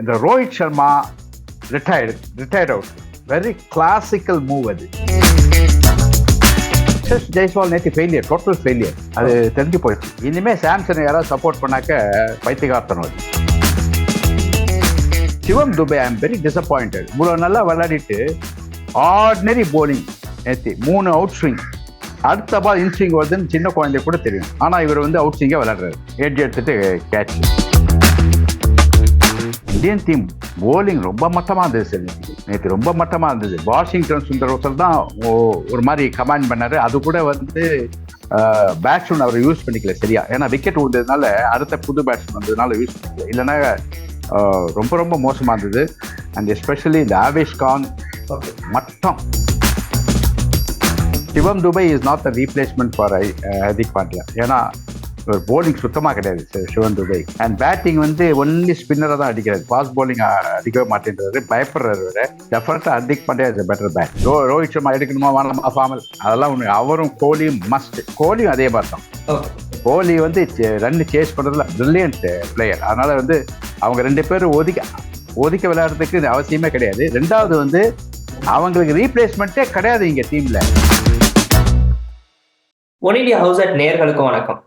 இந்த Rohit Sharma retired retired out very classical move அது. ஜெய்ஸ்வால் நேற்று ஃபெயிலியர் டோட்டல் ஃபெயிலியர் அது தெரிஞ்சு போயிடுச்சு. இனிமே சாம்சன் யாராவது சப்போர்ட் பண்ணாக்க பைத்தியகார்த்தனம் அது. Shivam Dube I am very disappointed இவ்வளோ நல்லா விளையாடிட்டு ஆர்டினரி போலிங் நேற்று மூணு அவுட் ஸ்விங் அடுத்த பால் இன் ஸ்விங் வருதுன்னு சின்ன குழந்தை கூட தெரியும். ஆனால் இவர் வந்து அவுட் ஸ்விங்காக விளையாடுறாரு. எட்ஜ் எடுத்துட்டு கேட்ச் இந்தியன் டீம் போலிங் ரொம்ப மட்டமாக இருந்தது சார். நேற்று ரொம்ப மட்டமாக இருந்தது. வாஷிங்டன் சுந்தர் ஒருத்தர் தான் ஓ- ஒரு மாதிரி கமாண்ட் பண்ணாரு. அது கூட வந்து பேட்ஸ்மேன் அவர் யூஸ் பண்ணிக்கல சரியா. ஏன்னா விக்கெட் விழுந்ததுனால அடுத்த புது பேட்ஸ்மேன் வந்ததுனால யூஸ் பண்ணிக்கல. இல்லைன்னா ரொம்ப ரொம்ப மோசமாக இருந்தது. அண்ட் எஸ்பெஷலி இந்த ஆவேஷ் கான் மட்டம். Shivam Dube is not the replacement for Hardik Pandya ஏன்னா போலிங் சுத்தமாக கிடையாது சி- சிவம் துபை அண்ட் பேட்டிங் வந்து ஒன்லி ஸ்பின்னரை தான் அடிக்கிறாரு. ஃபாஸ்ட் போலிங் அடிக்கவே மாட்டேன்றாரு. பயப்படுறாரு விட டெஃபரெண்டாக Hardik Pandya is better bat row Rohit Sharma எடுக்கணுமா வேணாமா ஃபார்மல் அதெல்லாம் ஒன்று அவரும் கோலியும் மஸ்ட் கோலியும் அதே மாதிரி தான். கோலி வந்து ரன் சேஸ் பண்ணுறதுல பிரில்லியன்ட் பிளேயர் அதனால வந்து அவங்க ரெண்டு பேரும் ஒதுக்க ஒதுக்க விளையாடுறதுக்கு இது அவசியமே கிடையாது. ரெண்டாவது வந்து அவங்களுக்கு ரீப்ளேஸ்மெண்ட்டே கிடையாது இங்க டீம்ல ஒன் இண்டியா ஹவுஸ் அட் நேர்களுக்கும் வணக்கம்.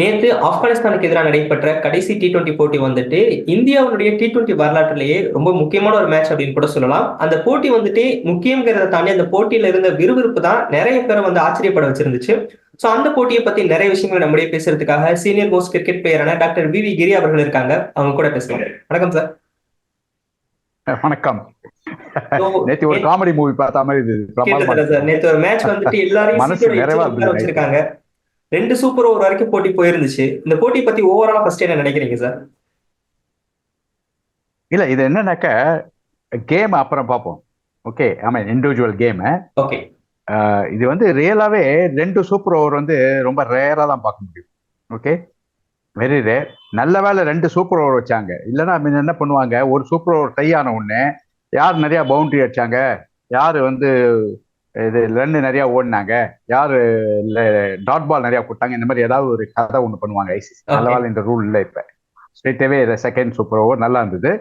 நேத்து ஆப்கானிஸ்தானுக்கு எதிராக நடைபெற்ற கடைசி டி டுவெண்ட்டி போட்டி வந்துட்டு இந்தியாவுடைய டி டுவெண்ட்டி வரலாற்றிலேயே ரொம்ப முக்கியமான ஒரு மேட்ச் அப்படின்னு கூட சொல்லலாம். அந்த போட்டி வந்துட்டு முக்கியங்கிறத தாண்டி அந்த போட்டியில இருந்த விறுவிறுப்பு தான் நிறைய பேரை வந்து ஆச்சரியப்பட வச்சிருந்துச்சு. சோ அந்த போட்டியை பத்தி நிறைய விஷயங்களை நம்முடைய பேசுறதுக்காக சீனியர் மோஸ்ட் கிரிக்கெட் பிளேயரான டாக்டர் வி வி கிரி அவர்கள் இருக்காங்க. அவங்க கூட பேசலாம் வணக்கம் சார் வணக்கம். நேத்து ஒரு காமெடி மூவி பார்த்த மாதிரி நேத்து ஒரு மேட்ச் வந்துட்டு எல்லாரையும். வச்சிருக்காங்க. ரெண்டு சூப்பர் ஓவர் வரைக்கும் போட்டி போயிருந்துச்சு. இந்த போட்டி பத்தி ஓவராலா ஃபர்ஸ்ட் என்ன நினைக்கிறீங்க சார் இல்ல இது என்னன்னாக்க கேம் அப்புறம் பார்ப்போம். ஓகே ஆமா இண்டிவிஜுவல் கேம் ஓகே இது வந்து ரியலாவே ரெண்டு சூப்பர் ஓவர் வந்து ரொம்ப ரேரா தான் பார்க்க முடியும். ஓகே வெரி ரேர் நல்ல வேளை ரெண்டு சூப்பர் ஓவர் வச்சாங்க. இல்லைன்னா என்ன பண்ணுவாங்க? ஒரு சூப்பர் ஓவர் டை ஆன உடனே யார் நிறைய பவுண்டரி அடிச்சாங்க? யார் வந்து இது ரன் நிறைய ஓடினாங்க. யார் டாட் பால் நிறைய போட்டாங்க. இந்த மாதிரி ஏதாவது ஒரு கதை ஒன்று பண்ணுவாங்க ஐசிசி. வேளை இந்த ரூல் இல்லை இப்போ. ஸ்ட்ரெயிட்டாகவே செகண்ட் சூப்பர் ஓவர் நல்லா இருந்தது.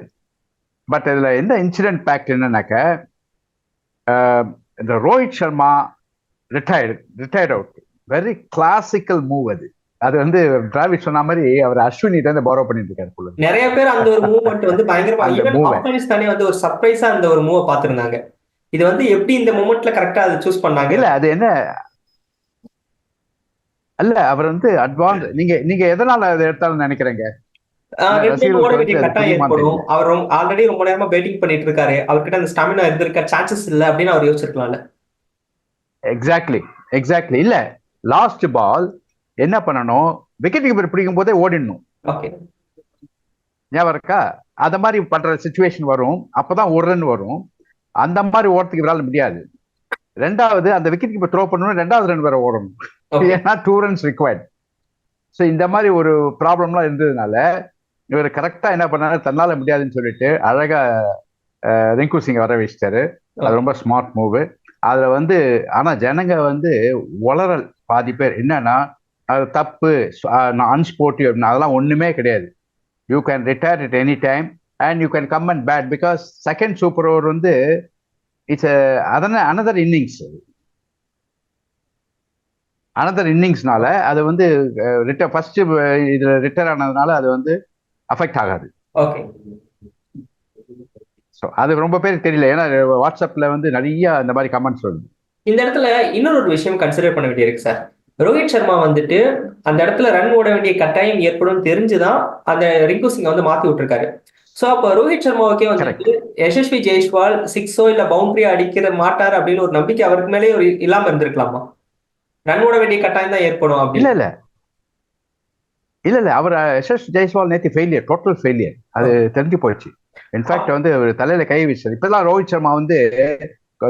பட் இதில் என்ன இன்சிடென்ட் பேக்ட் என்னன்னாக்க இந்த Rohit Sharma retired retired out very classical move அது. அது வந்து டிராவிட் சொன்ன மாதிரி அவர் அஸ்வினிட்ட இருந்து borrow பண்ணிட்டு இருக்காரு. நிறைய பேர் அந்த ஒரு மூவ்மெண்ட் வந்து பயங்கரமா வந்து ஒரு சர்ப்ரைஸா அந்த ஒரு மூவை பாத்துருந்தாங்க இது வந்து எப்படி இந்த மூமெண்ட்ல கரெக்டா அதை சூஸ் பண்ணாங்க? இல்ல அது என்ன? அல்ல அவர் வந்து அட்வான்ஸ் நீங்க நீங்க எதனால அதை எடுத்தாலும் நினைக்கிறீங்க? அவர் ஆல்ரெடி ரொம்ப நேரமா பேட்டிங் பண்ணிட்டு இருக்காரு. அவர்கிட்ட அந்த ஸ்டாமினா இருந்திருக்க சான்சஸ் இல்ல அப்படின்னு அவர் யோசிச்சிருக்கலாம்ல. எக்ஸாக்ட்லி எக்ஸாக்ட்லி இல்ல லாஸ்ட் பால் என்ன பண்ணணும்? விக்கெட் கீப்பர் பிடிக்கும் போதே ஓடிடணும். ஓகே ஞாபகம் இருக்கா? அத மாதிரி பண்ற சுச்சுவேஷன் வரும். அப்பதான் ஒரு ரன் வரும். அந்த மாதிரி ஓடுறதுக்கு இவரால முடியாது. ரெண்டாவது அந்த விக்கெட் கீப்பர் த்ரோ பண்ணணும் ரெண்டாவது ரன் வேற ஓடணும். ஏன்னா டூ ரன்ஸ் ரிக்வயர்ட் ஸோ இந்த மாதிரி ஒரு ப்ராப்ளம்லாம் இருந்ததுனால இவர் கரெக்டா என்ன பண்ணாரு? தன்னால முடியாதுன்னு சொல்லிட்டு அழகா ரிங்கு சிங் வர வச்சிட்டாரு. அது ரொம்ப ஸ்மார்ட் மூவ் அதுல வந்து ஆனா ஜனங்க வந்து உளறல் பாதி பேர். என்னன்னா அது தப்பு அன்ஸ்போர்ட்டிவ் அப்படின்னு அதெல்லாம் ஒண்ணுமே கிடையாது. You can retire it any time and you can come and bat because second super over வந்து இட்ஸ் அதன அனதர் இன்னிங்ஸ் அனதர் இன்னிங்ஸ்னால அது வந்து ரிட்டர் ஃபர்ஸ்ட் இதுல ரிட்டர் ஆனதுனால அது வந்து அஃபெக்ட் ஆகாது. ஓகே ஸோ அது ரொம்ப பேருக்கு தெரியல. ஏன்னா வாட்ஸ்அப்ல வந்து நிறைய அந்த மாதிரி கமெண்ட்ஸ் வருது. இந்த இடத்துல இன்னொரு ஒரு விஷயம் கன்சிடர் பண்ண வேண்டியிருக்கு சார் ரோஹித் சர்மா வந்துட்டு அந்த இடத்துல ரன் ஓட வேண்டிய கட்டாயம் ஏற்படும் தெரிஞ்சுதான் அந்த ரிங்கு சிங்கை வந்து மாத்தி விட்டுருக்காரு. சோ அப்ப ரோஹித் சர்மாவுக்கே வந்துட்டு யசஸ்வி ஜெய்ஸ்வால் சிக்ஸோ இல்ல பவுண்டரி அடிக்கிற மாட்டார் அப்படின்னு ஒரு நம்பிக்கை அவருக்கு மேலே ஒரு இல்லாம இருந்திருக்கலாமா? ரன் ஓட வேண்டிய கட்டாயம் தான் ஏற்படும் இல்ல அப்படின்னு. இல்ல இல்ல. இல்ல அவர் எஸ்எஸ் ஜெய்ஸ்வால் நேற்று ஃபெயிலியர் டோட்டல் ஃபெயிலியர் அது தெரிஞ்சு போயிடுச்சு. இன்ஃபேக்ட் வந்து அவர் தலையில கை வீசார் இப்பதான் ரோஹித் சர்மா வந்து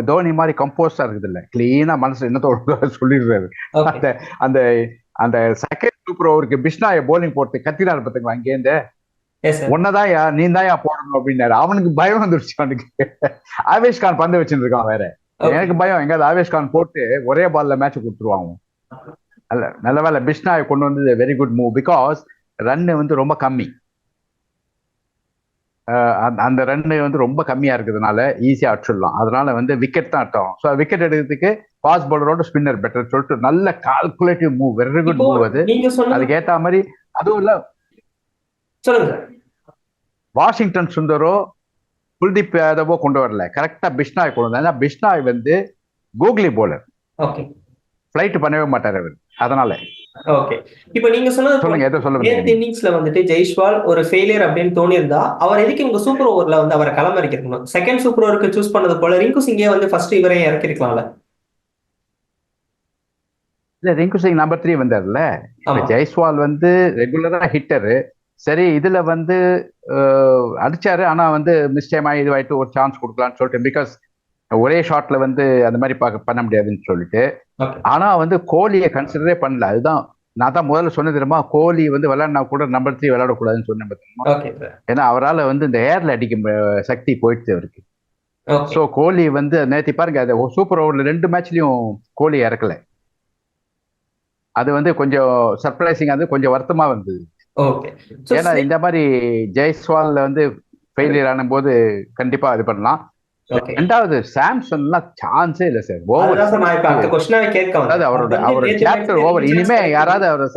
தோனி மாதிரி கம்போஸ்டா இருக்குது இல்ல. கிளீனா மனசு என்னத்தோட சொல்லிடுறாரு. அந்த அந்த அந்த செகண்ட் சூப்பர் ஓவருக்கு பிஷ்னாய போலிங் போட்டு கத்தினார் பாத்துங்களா அங்கேருந்து எஸ் சார் ஒன்னதான் யா நீ தான் போடணும் அப்படின்னாரு. அவனுக்கு பயம் வந்துருச்சு அவனுக்கு. ஆவேஷ் கான் பந்து வச்சுட்டு இருக்கான் வேற எனக்கு பயம். எங்காவது ஆவேஷ் கான் போட்டு ஒரே பால்ல மேட்ச் கொடுத்துருவான் அவன். நல்ல நல்ல வேலை பிஷ்னாயை கொண்டு வந்தது very good move because run வந்து ரொம்ப கம்மி. அந்த- அந்த ரன் வந்து ரொம்ப கம்மியா இருக்கிறதுனால ஈஸியா அடிச்சிடலாம். அதனால வந்து விக்கெட் தான் அர்த்தம். ஸோ விக்கெட் எடுக்கிறதுக்கு ஃபாஸ்ட் பவுலரோட ஸ்பின்னர் பெட்டர் சொல்லிட்டு நல்ல calculative move very good move அது. அதுக்கு ஏத்த மாதிரி அதுவும் இல்ல சொல்லுங்க. வாஷிங்டன் சுந்தரோ குல்தீப் யாதவோ கொண்டு வரல. கரெக்டா பிஷ்னாய் கொண்டு வந்தாங்க பிஷ்னாய் வந்து கூகுளி போலர். ஓகே. ஃபிளைட் பண்ணவே மாட்டார் அவர். அதனால. ஓகே. இப்போ நீங்க சொன்னது சொல்லுங்க எதை சொல்ல நேத்து இன்னிங்ஸ்ல வந்துட்டு ஜெய்ஷ்வால் ஒரு ஃபெயிலியர் அப்படின்னு தோணியிருந்தா அவர் எதுக்கு இவங்க சூப்பர் ஓவர்ல வந்து அவரை களம் இறக்கிருக்கணும் செகண்ட் சூப்பர் ஓவருக்கு சூஸ் பண்ணது போல ரிங்கு சிங்கே வந்து ஃபர்ஸ்ட் இவரே இறக்கிருக்கலாம்ல இல்ல ரிங்கு சிங் நம்பர் த்ரீ வந்தார்ல. ஜெய்ஸ்வால் வந்து ரெகுலரா ஹிட்டரு சரி இதுல வந்து அடிச்சாரு. ஆனா வந்து மிஸ்டேம் ஆகி இதுவாயிட்டு ஒரு சான்ஸ் கொடுக்கலாம்னு சொல்லிட்டு பிகாஸ் ஒரே ஷாட்ல வந்து அந்த மாதிரி பார்க்க பண்ண முடியாதுன்னு சொல்லிட்டு. ஆனா வந்து கோலியை கன்சிடரே பண்ணல. அதுதான் நான் தான் முதல்ல சொன்னது தெரியுமா? கோலி வந்து விளையாடினா கூட நம்பர் த்ரீ விளையாடக்கூடாதுன்னு சொன்னேன் ஏன்னா அவரால் வந்து இந்த ஏர்ல அடிக்கும் சக்தி போயிடுச்சு அவருக்கு. ஸோ கோலி வந்து நேற்று பாருங்க அது சூப்பர் ஓவர்ல ரெண்டு மேட்ச்லயும் கோலி இறக்கல. அது வந்து கொஞ்சம் சர்ப்ரைசிங் அது கொஞ்சம் வருத்தமா வந்தது. ஓகே ஏன்னா இந்த மாதிரி ஜெய்ஸ்வால்ல வந்து ஃபெயிலியர் ஆனும்போது கண்டிப்பா இது பண்ணலாம். ரெண்டாவது சாம்சன்லாம் சான்ஸே இல்லை சார் ஓவர் அதாவது அவரோட அவரோட சாப்டர் ஓவர் இனிமே யாராவது அவரை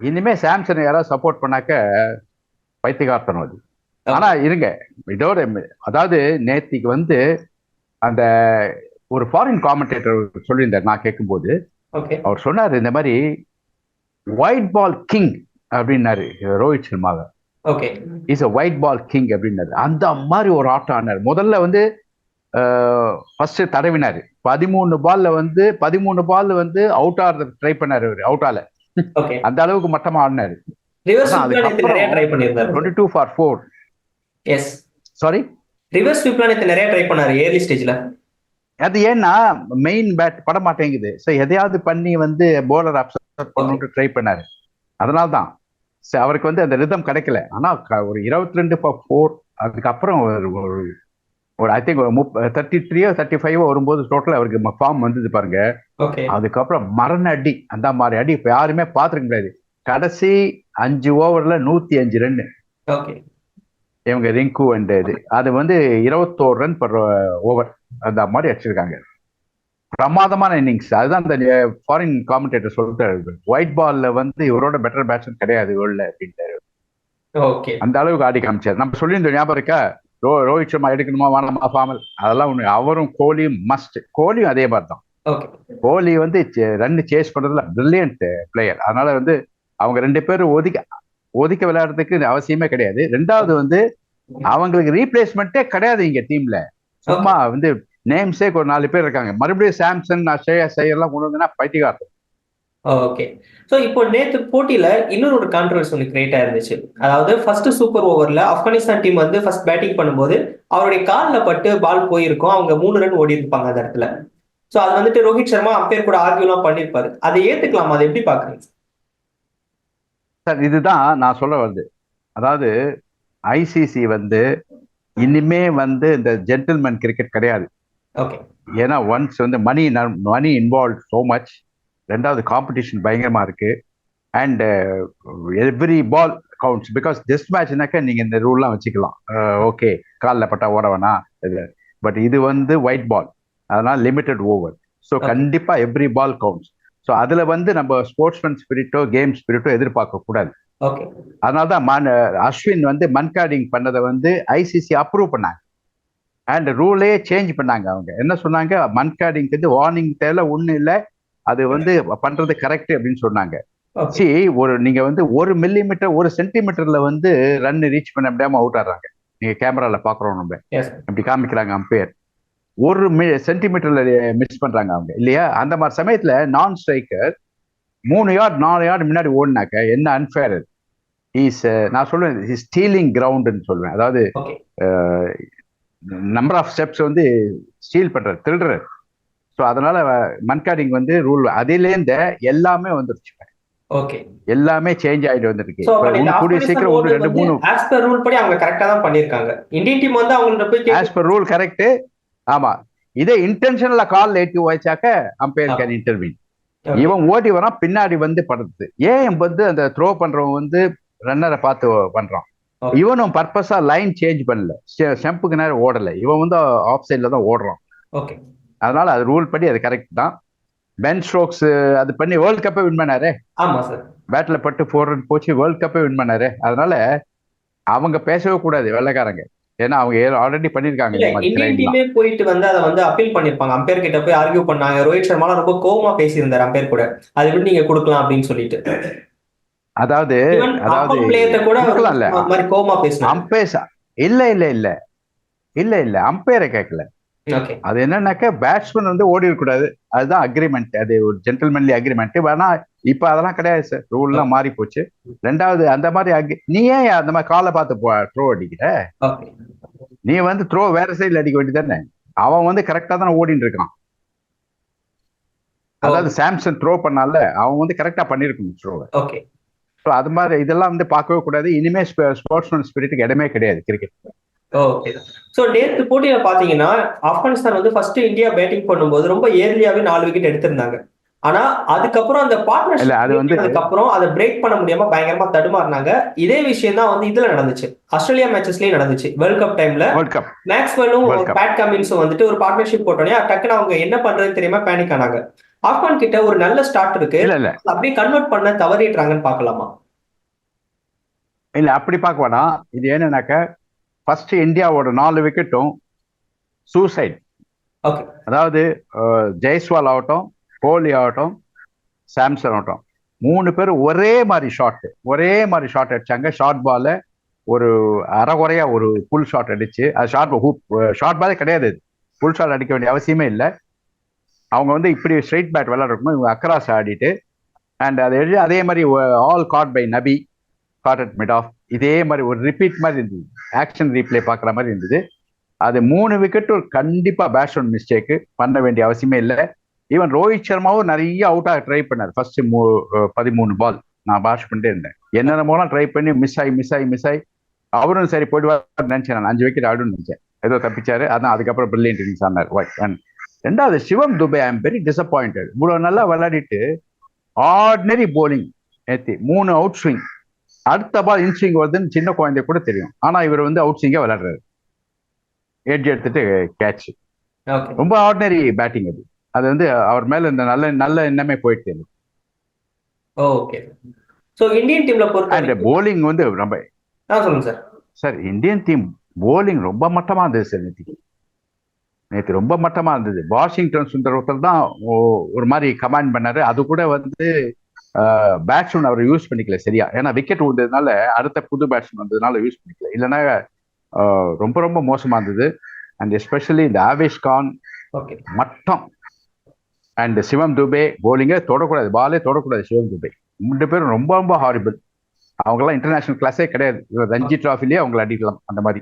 இனிமே சாம்சன் யாராவது சப்போர்ட் பண்ணாக்க பைத்தியகார்த்தனம் அது. ஆனா இருங்க. இதோட அதாவது நேத்திக்கு வந்து அந்த ஒரு ஃபாரின் காமெண்டேட்டர் சொல்லியிருந்தார் நான் கேட்கும்போது. அவர் சொன்னாரு இந்த மாதிரி ஒயிட் பால் கிங் அப்படின்னாரு Rohit சர்மாவை okay is a white ball king அப்படின்னாரு. அந்த மாதிரி ஒரு ஆட்டம் ஆனார் முதல்ல வந்து ஃபர்ஸ்ட் தடவினாரு. பதிமூணு பால்ல வந்து பதிமூணு பால் வந்து அவுட் ஆடுறது ட்ரை பண்ணாரு அவரு அவுட் ஆல. ஓகே அந்த அளவுக்கு மட்டமா ஆடினாரு. Twenty two for four yes sorry reverse ஸ்வீப்லாம் நேத்து நிறைய ட்ரை பண்ணாரு? ஏர்லி ஸ்டேஜ்ல அது ஏன்னா மெயின் பேட் பட மாட்டேங்குது ஸோ எதையாவது பண்ணி வந்து போலர் அப்செட் பண்ணணும்னு ட்ரை பண்ணாரு. அதனால தான் சரி, அவருக்கு வந்து அந்த ரிதம் கிடைக்கல. ஆனா ஒரு இருபத்தி ரெண்டு ஃபோர் அதுக்கப்புறம் ஒரு ஒரு- ஐ திங்க் ஒரு முப் தேர்ட்டி த்ரீயோ தேர்ட்டி ஃபைவோ வரும்போது டோட்டல் அவருக்கு ஃபார்ம் வந்தது பாருங்க. அதுக்கப்புறம் மரண அடி அந்த மாதிரி அடி இப்போ யாருமே பார்த்துருக்க முடியாது. கடைசி அஞ்சு ஓவர்ல நூத்தி அஞ்சு ரன் இவங்க ரிங்கு அண்ட் இது. அது வந்து இருபத்தோரு ரன் பர் ஓவர் அந்த மாதிரி அடிச்சிருக்காங்க. பிரமாதமான இன்னிங்ஸ் அதுதான் அந்த ஃபாரின் காமெண்டேட்டர் சொல்லிட்டாரு ஒயிட் பால்ல வந்து இவரோட பெட்டர் பேட்ஸ்மேன் கிடையாது இவர்ல அப்படின்ட்டாரு அந்த அளவுக்கு ஆடி காமிச்சார். நம்ம சொல்லியிருந்தோம் ஞாபகம் இருக்கா? ரோ ரோஹித் சர்மா எடுக்கணுமா வேணாமா ஃபார்மல். அதெல்லாம் ஒண்ணு அவரும் கோலியும் மஸ்ட் கோலியும் அதே மாதிரி தான். ஓகே கோலி வந்து ரன் சேஸ் பண்றதுல பிரில்லியன்ட் பிளேயர் அதனால வந்து அவங்க ரெண்டு பேரும் ஒதுக்க ஒதுக்க விளையாடுறதுக்கு அவசியமே கிடையாது. ரெண்டாவது வந்து அவங்களுக்கு ரீப்ளேஸ்மெண்ட்டே கிடையாது இங்க டீம்ல சும்மா வந்து நேம்ஸே ஒரு நாலு பேர் இருக்காங்க. மறுபடியும் சாம்சன் அஷயா சையர்லாம் கொண்டு வந்தா பைத்தியகார்த்தம் ஓகே சோ இப்போ நேத்து போட்டியில இன்னொரு ஒரு கான்ட்ரவர்சி ஒன்று கிரியேட் ஆயிருந்துச்சு. அதாவது ஃபர்ஸ்ட் சூப்பர் ஓவர்ல ஆப்கானிஸ்தான் டீம் வந்து ஃபர்ஸ்ட் பேட்டிங் பண்ணும்போது அவருடைய கால்ல பட்டு பால் போயிருக்கும். அவங்க மூணு ரன் ஓடி இருப்பாங்க அந்த இடத்துல. சோ அது வந்துட்டு ரோஹித் சர்மா அம்பேர் கூட ஆர்கியூலாம் பண்ணிருப்பாரு. அதை ஏத்துக்கலாமா? அதை எப்படி பாக்குறீங்க? சார் இதுதான் நான் சொல்ல வருது அதாவது ஐசிசி வந்து இனிமே வந்து இந்த ஜென்டில்மேன் கிரிக்கெட் கிடையாது. ஓகே ஏன்னா ஒன்ஸ் வந்து money money involve so much ரெண்டாவது காம்படிஷன் பயங்கரமா இருக்கு. And every ball counts because test மேட்ச்னாக்க நீங்க இந்த ரூல்லாம் வச்சுக்கலாம். ஓகே காலில் பட்டா ஓட வேணாம் இது பட் இது வந்து ஒயிட் பால் அதனால லிமிட்டெட் ஓவர் ஸோ. கண்டிப்பா எவ்ரி பால் கவுண்ட்ஸ் ஸோ அதுல வந்து நம்ம ஸ்போர்ட்ஸ்மேன் ஸ்பிரிட்டோ கேம் ஸ்பிரிட்டோ எதிர்பார்க்க கூடாது. அதனால தான் அஸ்வின் வந்து மன்கார்டிங் பண்ணதை வந்து ஐசிசி அப்ரூவ் பண்ணாங்க. அண்ட் ரூலே சேஞ்ச் பண்ணாங்க அவங்க. என்ன சொன்னாங்க? மன்கார்டிங்க்கு வந்து வார்னிங் தேவை ஒன்றும் இல்லை. அது வந்து பண்றது கரெக்ட் அப்படின்னு சொன்னாங்க. சி ஒரு நீங்க வந்து ஒரு மில்லிமீட்டர் ஒரு சென்டிமீட்டர்ல வந்து ரன் ரீச் பண்ண முடியாம அவுட் ஆடுறாங்க. நீங்க கேமரால பாக்குறோம் நம்ம. எஸ் அப்படி காமிக்கிறாங்க அம்பையர் ஒரு சென்டிமீட்டர்ல மிஸ் பண்றாங்க அவங்க. இல்லையா? அந்த மாதிரி சமயத்துல நான் ஸ்ட்ரைக்கர் மூணு யார்ட் நாலு யார்டு முன்னாடி ஓடினாக்க என்ன அன்ஃபேர் இஸ் நான் சொல்லுவேன் ஸ்டீலிங் கிரவுண்டுன்னு சொல்லுவேன். அதாவது நம்பர் ஆஃப் ஸ்டெப்ஸ் வந்து ஸ்டீல் பண்றது திருடுறது. ஸோ அதனால மன்கார்டிங் வந்து ரூல் அதிலேருந்து எல்லாமே வந்துருச்சு. ஓகே எல்லாமே சேஞ்ச் ஆயிட்டு வந்திருக்கு. கூடிய சீக்கிரம் ஒன்று ரெண்டு மூணு. ஆஸ் பர் ரூல் படி அவங்க கரெக்டா தான் பண்ணிருக்காங்க. இந்தியன் டீம் வந்து அவங்கள்ட்ட போய் ஆஸ் பர் ரூல் கரெக்ட் ஆமா. இதே இன்டென்ஷனலா கால் ஏற்றி வச்சாக்க அம்பையர். Can intervene Okay. இவன் ஓடி வரான் பின்னாடி வந்து படுது ஏன் வந்து அந்த த்ரோ பண்றவன் வந்து ரன்னரை பார்த்து பண்றான். இவனும் பர்பஸா லைன் சேஞ்ச் பண்ணல. ஸ்டெம்புக்கு நேரம் ஓடல. இவன் வந்து ஆஃப் சைட்ல தான் ஓடுறான். ஓகே அதனால அது ரூல் படி அது கரெக்ட் தான். பென் ஸ்ட்ரோக்ஸ் அது பண்ணி வேர்ல்ட் கப்பே வின் பண்ணாரே? ஆமா சார் பேட்ல பட்டு ஃபோர் ரன் போச்சு வேர்ல்ட் கப்பே வின் பண்ணாரு? அதனால அவங்க பேசவே கூடாது வெள்ளைக்காரங்க. ஏன்னா அவங்க ஆல்ரெடி பண்ணிருக்காங்க இந்தியன். டீமே போயிட்டு வந்து அதை வந்து அப்பீல் பண்ணிருப்பாங்க. அம்பையர் கிட்ட போய் ஆர்கியூ பண்ணாங்க. ரோஹித் சர்மாலாம் ரொம்ப கோவமா பேசியிருந்தாரு அம்பையர் கூட. அது எப்படி நீங்க கொடுக்கலாம் அப்படின்னு சொல்லிட்டு. அதாவது அதாவது அம்பேஸ் இல்ல இல்ல இல்ல. இல்ல இல்ல. அம்பையரை கேட்கல. அது என்னன்னாக்கா பேட்ஸ்மேன் வந்து ஓடி கூடாது அதுதான் அக்ரிமெண்ட் அது ஒரு ஜென்டில்மேன்லி அக்ரிமெண்ட் வேணா இப்ப அதெல்லாம் கிடையாது சார் ரூல்லாம் மாறி போச்சு. ரெண்டாவது அந்த மாதிரி agri- நீ ஏன் அந்த மாதிரி காலை பார்த்து த்ரோ அடிக்கிற? நீ வந்து த்ரோ வேற சைடுல அடிக்க வேண்டியதானே அவன் வந்து கரெக்டா தானே ஓடிட்டு இருக்கான். அதாவது சாம்சன் த்ரோ பண்ணால அவன் வந்து கரெக்டா பண்ணிருக்கணும் த்ரோவை ஸோ அது மாதிரி இதெல்லாம் வந்து பார்க்கவே கூடாது. இனிமே ஸ்போர்ட்ஸ்மேன் ஸ்பிரிட்டுக்கு இடமே கிடையாது கிரிக்கெட் ஓகே சோ நேத்து போட்டியில பாத்தீங்கன்னா ஆப்கானிஸ்தான் வந்து ஃபர்ஸ்ட் இந்தியா பேட்டிங் பண்ணும்போது ரொம்ப ஏர்லியாவே நாலு விக்கெட் எடுத்திருந்தாங்க. ஆனா அதுக்கப்புறம் அந்த பார்ட்னர்ஷிப் அது வந்து- அதுக்கப்புறம் அதை பிரேக் பண்ண முடியாம பயங்கரமா தடுமாறினாங்க. இதே விஷயம் தான் வந்து இதுல நடந்துச்சு. ஆஸ்திரேலியா மேட்சஸ்லயே நடந்துச்சு. வேர்ல்ட் கப் டைம்ல மேக்ஸ்வெல்லும். பேட் கமின்ஸும் வந்துட்டு ஒரு பார்ட்னர்ஷிப் போட்டோன்னே டக்குன்னு அவங்க என்ன பண்றதுன்னு தெரியாம பேனிக் ஆனாங்க. ஆப்கான் கிட்ட ஒரு நல்ல ஸ்டார்ட் இருக்கு. அப்படியே கன்வெர்ட் பண்ண தவறிடுறாங்கன்னு பார்க்கலாமா? இல்ல அப்படி பார்க்க வேணாம். இது என்னன்னாக்க ஃபர்ஸ்ட் இந்தியாவோட நாலு விக்கெட்டும் சூசைட் அதாவது ஜெய்ஸ்வால் ஆகட்டும் கோலி ஆகட்டும் சாம்சன் ஆகட்டும். மூணு பேரும் ஒரே மாதிரி ஷாட் ஒரே மாதிரி ஷாட் அடிச்சாங்க. ஷார்ட் பால ஒரு அறகுறையா ஒரு ஃபுல் ஷாட் அடிச்சு அது ஷார்ட் ஹூப் ஷார்ட் பாலே கிடையாது. ஃபுல் ஷாட் அடிக்க வேண்டிய அவசியமே இல்லை. அவங்க வந்து இப்படி ஸ்ட்ரைட் பேட் விளையாடுறோம் இவங்க அக்ராஸ் ஆடிட்டு அண்ட் அதை எழுதி அதே மாதிரி all caught by Nabi caught at mid off இதே மாதிரி ஒரு ரிப்பீட் மாதிரி இருந்தது. ஆக்ஷன் ரீப்ளே பார்க்குற மாதிரி இருந்தது. அது மூணு விக்கெட் கண்டிப்பாக கண்டிப்பா பேட்ஸ்மேன் மிஸ்டேக்கு பண்ண வேண்டிய அவசியமே இல்லை. ஈவன் ரோஹித் சர்மாவும் நிறைய அவுட்டாக ட்ரை பண்ணார். ஃபர்ஸ்ட் மூ uh, பதிமூணு பால் நான் பாஷ் பண்ணிட்டே இருந்தேன். என்னென்ன மூலம் ட்ரை பண்ணி மிஸ் ஆகி மிஸ் ஆகி மிஸ் ஆகி அவரும் சரி போயிடுவார் நினைச்சேன் நான். அஞ்சு விக்கெட் ஆடுன்னு நினைச்சேன். ஏதோ தப்பிச்சாரு. அதான் அதுக்கப்புறம் பிரில்லியன்ட் இன்னிங்ஸ் ஆனார். ஒய் அண்ட் ரெண்டாவது Shivam Dube I am very disappointed இவ்வளவு நல்லா விளையாடிட்டு ஆர்டினரி போலிங் நேத்தி மூணு அவுட் ஸ்விங் அடுத்த பால் இன் ஸ்விங் வருதுன்னு சின்ன குழந்தை கூட தெரியும். ஆனா இவர் வந்து அவுட் ஸ்விங்கா விளையாடுறாரு. எட்ஜ் எடுத்துட்டு கேட்ச் ரொம்ப ஆர்டினரி பேட்டிங் அது. அது வந்து அவர் மேல இந்த நல்ல நல்ல எண்ணமே போயிட்டு ஓகே சோ இந்தியன் டீம்ல பொறுத்த போலிங் வந்து ரொம்ப சொல்லுங்க sir sir Indian team bowling ரொம்ப மட்டமா இருந்தது சார் நேற்று ரொம்ப மட்டமா இருந்தது. வாஷிங்டன் சுந்தர் ஒருத்தர் தான் ஒரு மாதிரி கமாண்ட் பண்ணாரு. அது கூட வந்து பேட்ஸ்மேன் அவர் யூஸ் பண்ணிக்கல சரியா. ஏன்னா விக்கெட் விழுந்ததுனால அடுத்த புது பேட்ஸ்மேன் வந்ததுனால யூஸ் பண்ணிக்கல. இல்லைன்னா ரொம்ப ரொம்ப மோசமா இருந்தது. அண்ட் எஸ்பெஷலி இந்த ஆவேஷ் கான் ஓகே மட்டம். அண்ட் சிவம் துபே போலிங்கே தொடக்கூடாது. பாலே தொடக்கூடாது சிவம் துபே. ரெண்டு பேரும் ரொம்ப ரொம்ப ஹாரிபிள் அவங்கெல்லாம் இன்டர்நேஷனல் கிளாஸே கிடையாது. ரஞ்சி டிராஃபிலேயே அவங்கள அடிக்கலாம். அந்த மாதிரி.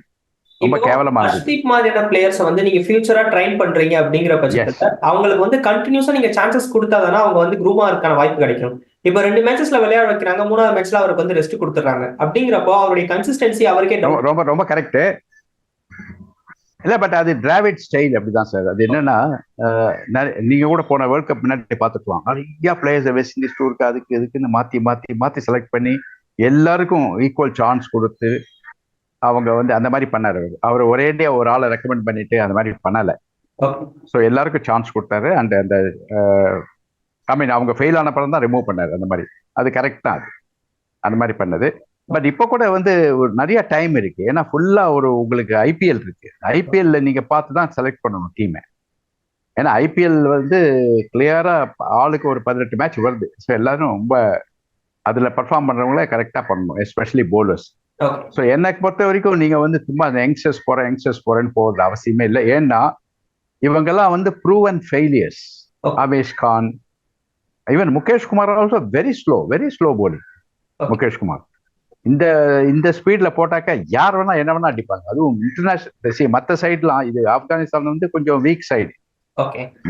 ரொம்ப இப்போ கேவலமா இருந்தது. ஹர்ஷ்தீப் மாதிரியான பிளேயர்ஸ் வந்து நீங்க ஃபியூச்சரா ட்ரைன் பண்றீங்க அப்படிங்கிற பட்சத்துல அவங்களுக்கு வந்து கண்டினியூஸா நீங்க சான்சஸ் கொடுத்தாதானே அவங்க வந்து குரூமா இருக்கான வாய்ப்பு கிடைக்கும். இப்போ ரெண்டு மேட்சஸ்ல விளையாட வைக்கிறாங்க மூணாவது மேட்ச்ல அவருக்கு வந்து ரெஸ்ட் கொடுத்துறாங்க அப்படிங்கிறப்போ அவருடைய கன்சிஸ்டன்சி அவருக்கே ரொம்ப. ரொம்ப கரெக்ட் இல்ல பட் அது டிராவிட் ஸ்டைல் அப்படிதான் சார் அது என்னன்னா நீங்க கூட போன வேர்ல்ட் கப் முன்னாடி பார்த்துக்கலாம். நிறைய பிளேயர்ஸ் வெஸ்ட் இண்டீஸ் டூருக்கு அதுக்கு இதுக்குன்னு மாத்தி மாத்தி மாத்தி செலக்ட் பண்ணி எல்லாருக்கும் ஈக்குவல் சான்ஸ் கொடுத்து அவங்க வந்து அந்த மாதிரி பண்ணாரு அவரு. ஒரேடியா ஒரு ஆளை ரெக்கமெண்ட் பண்ணிட்டு அந்த மாதிரி பண்ணல. ஸோ எல்லாருக்கும் சான்ஸ் கொடுத்தாரு. அண்ட் அந்த ஐ மீன் அவங்க ஃபெயில் ஆன படம் தான் ரிமூவ் பண்ணாரு. அந்த மாதிரி. அது கரெக்ட் தான் அது. அந்த மாதிரி பண்ணது. பட் இப்போ கூட வந்து ஒரு நிறைய டைம் இருக்கு. ஏன்னா ஃபுல்லா ஒரு உங்களுக்கு ஐபிஎல் இருக்கு. ஐபிஎல்ல நீங்க பார்த்து தான் செலக்ட் பண்ணணும் டீமை ஏன்னா ஐபிஎல் வந்து கிளியரா ஆளுக்கு ஒரு பதினெட்டு மேட்ச் வருது. ஸோ எல்லாரும் ரொம்ப அதுல பெர்ஃபார்ம் பண்றவங்களே கரெக்டா பண்ணணும் எஸ்பெஷலி Okay. ஸோ எனக்கு பொறுத்த வரைக்கும் நீங்க வந்து சும்மா அந்த யங்ஸ்டர்ஸ் போறேன் யங்ஸ்டர்ஸ் போறேன்னு போகிறது அவசியமே இல்லை. ஏன்னா இவங்கெல்லாம் வந்து proven failures Okay. Avesh Khan even Mukesh Kumar also very slow very slow Okay. Mukesh Kumar. இந்த இந்த ஸ்பீட்ல போட்டாக்க யார் வேணா என்ன வேணா அடிப்பாங்க. அதுவும் இன்டர்நேஷனல் மற்ற சைட்லாம் இது ஆப்கானிஸ்தான் வந்து கொஞ்சம் வீக் சைடு.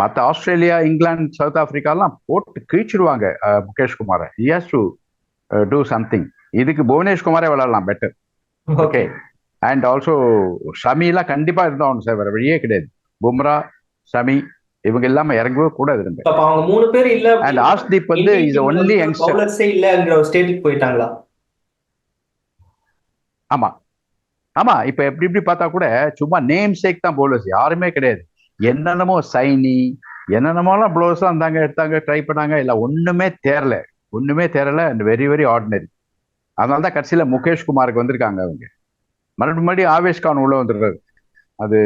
மற்ற ஆஸ்திரேலியா இங்கிலாந்து சவுத் ஆப்பிரிக்காலாம் போட்டு கிழிச்சிடுவாங்க முகேஷ் குமாரை. ஹியஸ் டு டூ சம்திங் இதுக்கு புவனேஷ் குமாரே விளையாடலாம் பெட்டர் ஓகே அண்ட் ஆல்சோ ஷமிலாம் கண்டிப்பா இருந்தாகணும் சார் வேற வழியே கிடையாது. பும்ரா ஷமி இவங்க இல்லாம இறங்கவே ரெண்டு அப்ப அவங்க மூணு பேர் இல்ல அண்ட் ஆஷ்தீப் வந்து இஸ் ஒன்லி யங்ஸ்டர் பவுலர்ஸே இல்லங்கிற ஒரு ஸ்டேட்டுக்கு போயிட்டாங்களா? ஆமா. ஆமா இப்ப எப்படி இப்படி பார்த்தா கூட சும்மா நேம் சேக் தான் போலர்ஸ் யாருமே கிடையாது. என்னென்னமோ சைனி என்னென்னமோலாம் ப்ளவுஸாக இருந்தாங்க எடுத்தாங்க ட்ரை பண்ணாங்க இல்லை ஒண்ணுமே தேரல. ஒண்ணுமே தேரல அண்ட் வெரி வெரி ஆர்டினரி அதனால தான் கடைசியில முகேஷ் குமாருக்கு வந்திருக்காங்க அவங்க. மறுபடியும் மறுபடியும் ஆவேஷ் கான் உள்ள வந்துடுறாரு. அது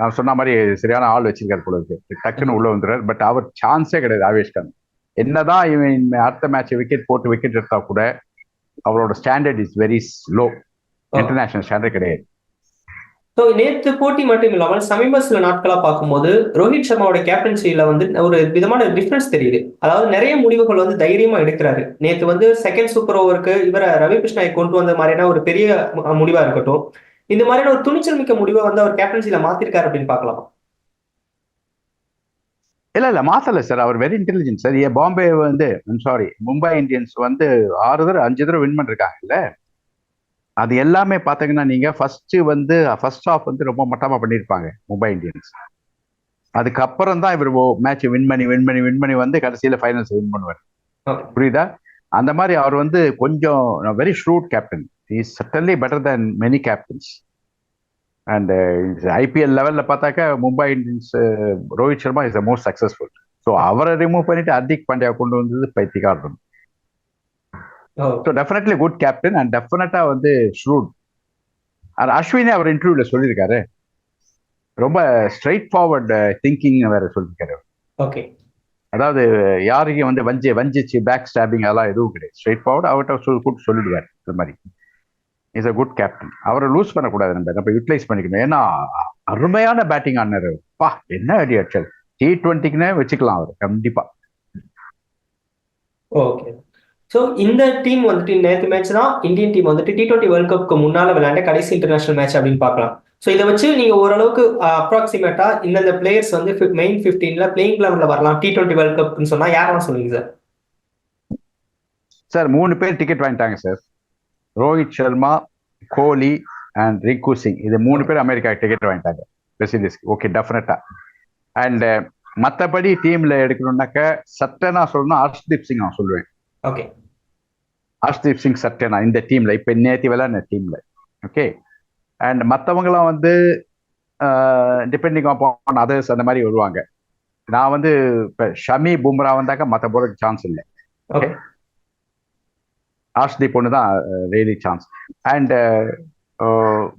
நான் சொன்ன மாதிரி சரியான ஆள் வச்சிருக்காரு போல இருக்கு. டக்குன்னு உள்ள வந்துடுறாரு. பட் அவர் சான்ஸே கிடையாது ஆவேஷ் கான். என்னதான் இவன் அடுத்த மேட்ச் விக்கெட் போட்டு விக்கெட் எடுத்தா கூட அவரோட standard is very low international standard கிடையாது. ஸோ நேற்று போட்டி மட்டும் இல்லாமல் சமீப சில நாட்களா பார்க்கும்போது ரோஹித் சர்மாவோட கேப்டன்சியில வந்து ஒரு விதமான டிஃபரன்ஸ் தெரியுது. அதாவது நிறைய முடிவுகள் வந்து தைரியமா எடுக்கிறாரு. நேற்று வந்து செகண்ட் சூப்பர் ஓவருக்கு இவரை ரவி கிருஷ்ணாயை கொண்டு வந்த மாதிரியான ஒரு பெரிய முடிவா இருக்கட்டும். இந்த மாதிரியான ஒரு துணிச்சல் மிக்க முடிவை வந்து அவர் கேப்டன்சியில மாத்திருக்காரு அப்படின்னு பார்க்கலாம். இல்ல இல்ல மாத்தல சார் அவர் வெரி இன்டெலிஜென்ட் சார் ஏன் பாம்பே வந்து சாரி மும்பை இந்தியன்ஸ் வந்து ஆறு தடவை அஞ்சு தடவை வின் பண்ணிருக்காங்கல்ல அது எல்லாமே பாத்தீங்கன்னா நீங்க ஃபர்ஸ்ட் வந்து ஃபர்ஸ்ட் ஹாஃப் வந்து ரொம்ப மட்டமா பண்ணியிருப்பாங்க மும்பை இந்தியன்ஸ் அதுக்கப்புறம் தான் இவர் மேட்ச் வின் பண்ணி வின் பண்ணி வின் பண்ணி வந்து கடைசியில ஃபைனல்ஸ் வின் பண்ணுவார். புரியுதா? அந்த மாதிரி அவர் வந்து கொஞ்சம் very shrewd captain is certainly better than many captains and IPL லெவல்ல பார்த்தாக்கா Mumbai Indians Rohit Sharma is the most successful so அவரை ரிமூவ் பண்ணிட்டு ஹர்திக் பாண்டியா கொண்டு வந்தது பைத்தியக்காரன் so definitely good captain and டெஃபினட்டா வந்து ஷ்ரூட் அஸ்வினி அவர் இன்டர்வியூல சொல்லியிருக்காரு. ரொம்ப ஸ்ட்ரைட் ஃபார்வர்ட் திங்கிங் வேற சொல்லியிருக்காரு ஓகே அதாவது யாரையும் வந்து வஞ்சி வஞ்சிச்சு பேக் ஸ்டாபிங் அதெல்லாம் எதுவும் கிடையாது. ஸ்ட்ரைட் ஃபார்வர்ட் அவர்கிட்ட கூப்பிட்டு சொல்லிடுவார் இந்த மாதிரி. இஸ் அ குட் கேப்டன் அவரை லூஸ் பண்ணக்கூடாது நம்ம. நம்ம யூட்டிலைஸ் பண்ணிக்கணும். ஏன்னா அருமையான பேட்டிங் ஆனாரு பா என்ன அடி அடிச்சல் டி டுவெண்ட்டிக்குன்னே வச்சுக்கலாம் அவர். கண்டிப்பா. ஓகே ஸோ இந்த டீம் வந்துட்டு நேற்று மேட்ச் தான் இந்தியன் டீம் வந்துட்டு டி டுவெண்ட்டி வேர்ல்ட் கப்க்கு முன்னால விளையாண்ட கடைசி இன்டர்நேஷனல் மேட்ச் அப்படின்னு பார்க்கலாம். ஸோ இதை வச்சு நீங்க ஓரளவுக்கு அப்ராக்சிமேட்டா இந்தந்த பிளேயர்ஸ் வந்து மெயின் ஃபிஃப்டீன்ல பிளேயிங் லெவலில் வரலாம் டி டுவெண்ட்டி வேர்ல்ட் கப்னு சொன்னா யாரெல்லாம் சொல்லுவீங்க சார் சார் மூணு பேர் டிக்கெட் வாங்கிட்டாங்க சார் ரோஹித் சர்மா கோலி அண்ட் ரிங்கு சிங். இது மூணு பேர் அமெரிக்கா டிக்கெட் வாங்கிட்டாங்க. வெஸ்ட் இண்டீஸ்க்கு ஓகே டெஃபினட்டா அண்ட் மற்றபடி டீம்ல எடுக்கணும்னாக்க சட்டனா சொல்லணும் ஹர்ஷ்தீப் சிங் நான் சொல்லுவேன். ஓகே ஹர்ஷ்தீப் சிங் சட்டேனா? இந்த டீம்ல இப்ப நேத்தி விளையாடின டீம்ல ஓகே அண்ட் மற்றவங்களாம் வந்து டிபெண்டிங் அப்பான் அதர்ஸ் அந்த மாதிரி வருவாங்க. நான் வந்து இப்ப ஷமி பும்ரா வந்தாக்க மற்ற போறதுக்கு சான்ஸ் இல்லை. ஓகே ஹர்ஷ்தீப் ஒன்று தான் really chance and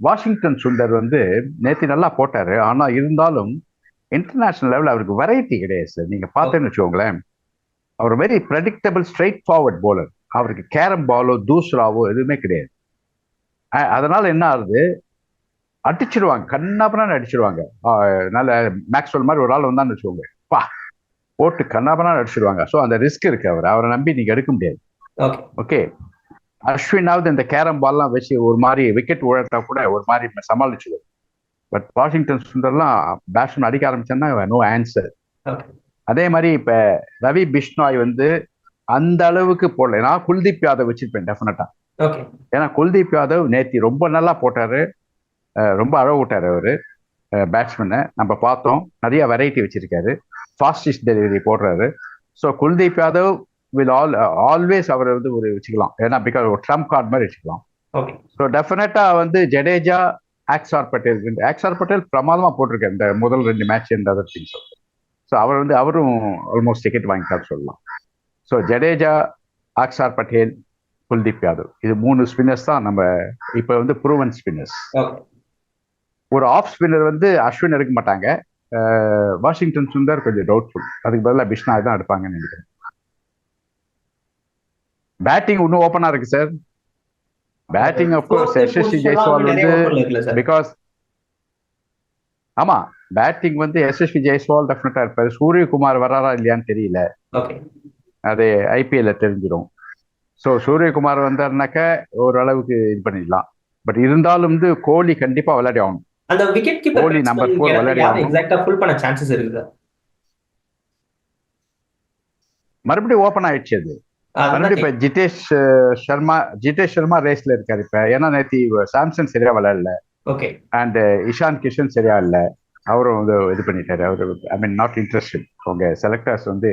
Washington Sundar வந்து நேத்தி நல்லா போட்டாரு. ஆனா இருந்தாலும் இன்டர்நேஷனல் லெவல் அவருக்கு வெரைட்டி கிடையாது சார் நீங்க பார்த்தேன்னு வச்சுக்கோங்களேன். அவர் very predictable straightforward bowler. அவருக்கு கேரம் பாலோ தூசராவோ எதுவுமே கிடையாது. அதனால என்ன ஆகுது? அடிச்சிருவாங்க. கண்ணாபனான்னு அடிச்சிருவாங்க. நல்ல மேக்ஸ்வெல் மாதிரி ஒரு ஆள் வந்தான்னு வச்சுக்கோங்க. பா போட்டு கண்ணாபனான்னு அடிச்சிருவாங்க. ஸோ அந்த ரிஸ்க் இருக்கு அவர். அவரை நம்பி நீங்க எடுக்க முடியாது. ஓகே அஸ்வினாவது இந்த கேரம் பால்லாம் வச்சு ஒரு மாதிரி விக்கெட் உழட்டா கூட ஒரு மாதிரி சமாளிச்சுடுவார் பட் வாஷிங்டன் சுந்தர்லாம் பேட்ஸ்மேன் அடிக்க ஆரம்பிச்சோன்னா நோ ஆன்சர் அதே மாதிரி இப்ப ரவி பிஷ்னாய் வந்து அந்த அளவுக்கு போடல. நான் குல்தீப் யாதவ் வச்சிருப்பேன் டெஃபினட்டா ஏன்னா குல்தீப் யாதவ் நேத்தி ரொம்ப நல்லா போட்டாரு. ரொம்ப அழகு விட்டாரு அவரு. பேட்ஸ்மேனை நம்ம பார்த்தோம். நிறைய வெரைட்டி வச்சிருக்காரு. ஃபாஸ்டிஸ்ட் டெலிவரி போடுறாரு. So Kuldeep Yadav will all always அவரை வந்து ஒரு வச்சுக்கலாம். ஏன்னா பிகாஸ் ஒரு ட்ரம்ப் கார்டு மாதிரி வச்சுக்கலாம். ஸோ டெஃபினட்டா வந்து ஜடேஜா ஆக்ஸார் பட்டேல் ஆக்ஸார் பட்டேல் பிரமாதமா போட்டிருக்காரு. இந்த முதல் ரெண்டு மேட்ச் இந்த அதர் திங்ஸ் ஸோ அவர் வந்து அவரும் ஆல்மோஸ்ட் டிக்கெட் வாங்கிட்டார் சொல்லலாம். ஸோ ஜடேஜா அக்ஷார் பட்டேல் குல்தீப் யாதவ். இது மூணு ஸ்பின்னர்ஸ் தான் நம்ம இப்போ வந்து ப்ரூவன் ஸ்பின்னர்ஸ் ஒரு ஆஃப் ஸ்பின்னர் வந்து அஸ்வின் எடுக்க மாட்டாங்க. வாஷிங்டன் சுந்தர் கொஞ்சம் டவுட்ஃபுல் அதுக்கு பதிலாக பிஷ்னா தான் எடுப்பாங்கன்னு நினைக்கிறேன். பேட்டிங் இன்னும் ஓப்பனா இருக்கு sir batting of course SSC Jaiswal வந்து பிகாஸ் ஆமா பேட்டிங் வந்து எஸ்எஸ்வி ஜெய்ஸ்வால் டெஃபினட்டா இருப்பாரு. சூரியகுமார் வராரா இல்லையான்னு தெரியல. அது ஐபிஎல்ல தெரிஞ்சிடும் ஸோ சூரியகுமார் வந்தாருனாக்க ஓரளவுக்கு இது பண்ணிடலாம். பட் இருந்தாலும் வந்து கோலி கண்டிப்பா விளையாடி ஆகணும். அந்த wicket keeper Kohli number four விளையாடி யார்? ஆகணும். எக்ஸாக்ட்டா ஃபுல் பண்ண சான்சஸ் இருக்குது. மறுபடியும் ஓப்பன் ஆயிடுச்சு அது. மறுபடியும் இப்ப ஜிதேஷ் சர்மா ஜிதேஷ் சர்மா ரேஸ்ல இருக்காரு இப்ப. ஏன்னா நேத்தி சாம்சன் சரியா விளையாடல. ஓகே அண்ட் இஷான் கிஷன் சரியா இல்ல. அவரும் வந்து இது பண்ணிட்டாரு. அவரு ஐ மீன் நாட் இன்ட்ரெஸ்டட் உங்க செலக்டர்ஸ் வந்து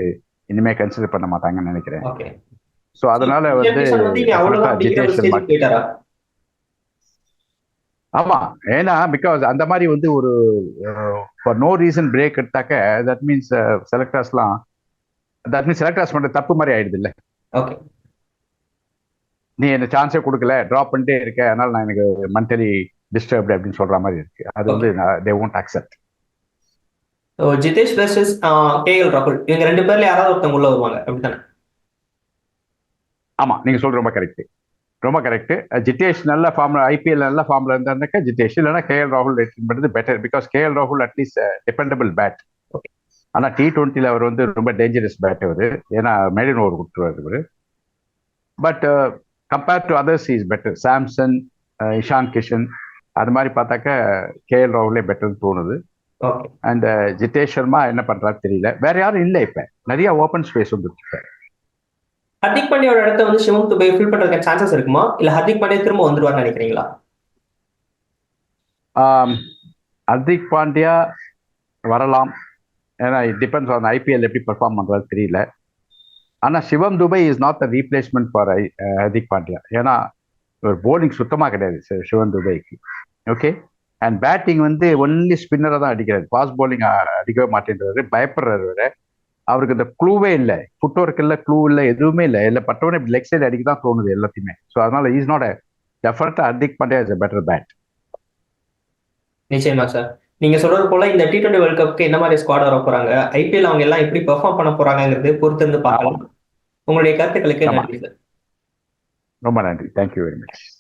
இனிமே கன்சிடர் பண்ண மாட்டாங்கன்னு நினைக்கிறேன். ஸோ அதனால வந்து ஆமா. ஏன்னா பிகாஸ் அந்த மாதிரி வந்து ஒரு ஃபார் நோ ரீசன் பிரேக் எடுத்தாக்க தட் மீன்ஸ் செலக்டர்ஸ்லாம் தட் மீன்ஸ் செலக்டர்ஸ் பண்ற தப்பு மாதிரி ஆயிடுது இல்ல ஓகே நீ என்ன சான்ஸே கொடுக்கல ட்ராப் பண்ணிட்டே இருக்க அதனால நான் எனக்கு மென்டலி டிஸ்டர்ப்டு அப்படின்னு சொல்ற மாதிரி இருக்கு. அது வந்து they won't accept Jitesh versus KL ராகுல். இவங்க ரெண்டு பேர்ல யாராவது ஒருத்தவங்க உள்ள வருவாங்க. அப்படித்தானே? ஆமா நீங்க சொல்றது ரொம்ப கரெக்ட் ரொம்ப கரெக்ட் ஜிதேஷ் நல்ல ஃபார்ம்ல ஐபிஎல் நல்ல ஃபார்ம்ல இருந்தாருனாக்கா ஜிதேஷ். இல்லைன்னா கேஎல் ராகுல் ரேட்டிங் பண்ணுறது பெட்டர் பிகாஸ் கேஎல் ராகுல் அட்லீஸ்ட் டிபெண்டபிள் பேட் ஆனா டி டுவெண்ட்டில அவர் வந்து ரொம்ப டேஞ்சரஸ் பேட் அவர். ஏன்னா மெடின் ஓவர் கொடுத்துருவாரு இவர் but compared to others is better Samson Ishan Kishan. அது மாதிரி பார்த்தாக்க கேஎல் ராகுலே பெட்டர்னு தோணுது. அண்ட் ஜிதேஷ் சர்மா என்ன பண்றாரு தெரியல. வேற யாரும் இல்லை இப்ப. நிறைய ஓப்பன் ஸ்பேஸ் வந்துருக்கு இப்ப ஹர்திக் பாண்டியோட இடத்த வந்து சிவம் துபை ஃபில் பண்றதுக்கு சான்சஸ் இருக்குமா? இல்ல ஹர்திக் பாண்டியா திரும்ப வந்துருவார்னு நினைக்கிறீங்களா? ஹர்திக் பாண்டியா வரலாம். ஏன்னா இட் டிபெண்ட்ஸ் ஆன் ஐபிஎல் எப்படி பெர்ஃபார்ம் பண்றது தெரியல. ஆனா Shivam Dube is not the replacement for Hardik Pandya ஏன்னா ஒரு போலிங் சுத்தமா கிடையாது சிவம் துபைக்கு. ஓகே அண்ட் பேட்டிங் வந்து ஒன்லி ஸ்பின்னரை தான் அடிக்கிறாரு. ஃபாஸ்ட் அ- அடிக்கவே மாட்டேன்றாரு. பயப்படுறாரு வேற அவருக்கு இந்த க்ளூவே இல்லை. ஃபுட் ஒர்க் இல்லை க்ளூ இல்லை எதுவுமே இல்லை. இல்லை பட்டவனே லெக் சைடு அடிக்க தான் தோணுது எல்லாத்தையுமே. ஸோ அதனால is not டெஃபரட்டா Hardik Pandya is better bat நிச்சயமா சார் நீங்க சொல்றது போல இந்த டி டுவெண்டி வேர்ல்ட் கப்க்கு என்ன மாதிரி ஸ்குவாட் வர போறாங்க? ஐபிஎல் அவங்க எல்லாம் எப்படி பெர்ஃபார்ம் பண்ண போறாங்கிறது பொறுத்து இருந்து பார்க்கலாம். உங்களுடைய கருத்துக்களுக்கு. நன்றி சார் ரொம்ப நன்றி. Thank you very much